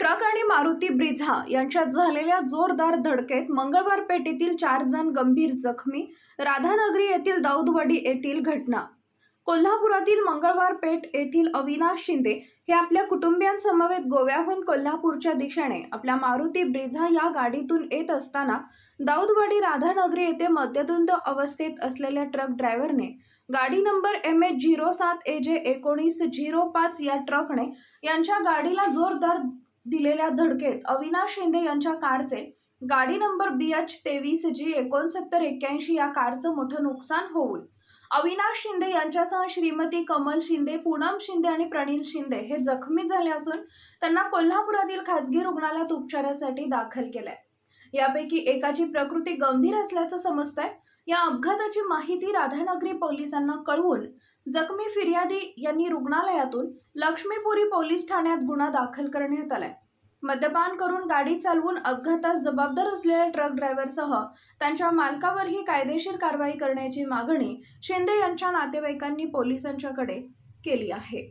Truck आणि मारुती ब्रिझा यांच्यात झालेल्या जोरदार धडकेत मंगळवार पेठेतील चार जण गंभीर जखमी. राधानगरी येथील दाऊदवाडी येथील घटना. कोल्हापुरातील मंगळवार पेठ येथील अविनाश शिंदे हे आपल्या कुटुंबियांसमवेत गोव्याहून कोल्हापूरच्या दिशेने आपल्या मारुती ब्रिझा या गाडीतून येत असताना दाऊदवाडी राधानगरी येथे मद्यधुंद अवस्थेत असलेल्या ट्रक ड्रायव्हरने गाडी नंबर एम एच झिरो सात ए जे एकोणीस झिरो पाच या ट्रकने यांच्या गाडीला जोरदार दिलेल्या धडकेत अविनाश शिंदे यांच्या कारचे गाडी नंबर बी एच तेवीस जी एकोणसत्तर एक्क्याऐंशी या कारचं मोठं नुकसान होऊन अविनाश शिंदे यांच्यासह श्रीमती कमल शिंदे पूनम शिंदे आणि प्रणील शिंदे हे जखमी झाले असून त्यांना कोल्हापुरातील खासगी रुग्णालयात उपचारासाठी दाखल केलंय. यापैकी एकाची प्रकृती गंभीर असल्याचं समजतंय. या अपघाताची माहिती राधानगरी पोलिसांना कळवून जखमी फिर्यादी यांनी रुग्णालयातून लक्ष्मीपुरी पोलीस ठाण्यात गुन्हा दाखल करण्यात आलाय. मद्यपान करून गाडी चालवून अपघातास जबाबदार असलेल्या ट्रक ड्रायव्हरसह त्यांच्या मालकावरही कायदेशीर कारवाई करण्याची मागणी शिंदे यांच्या नातेवाईकांनी पोलिसांच्याकडे केली आहे.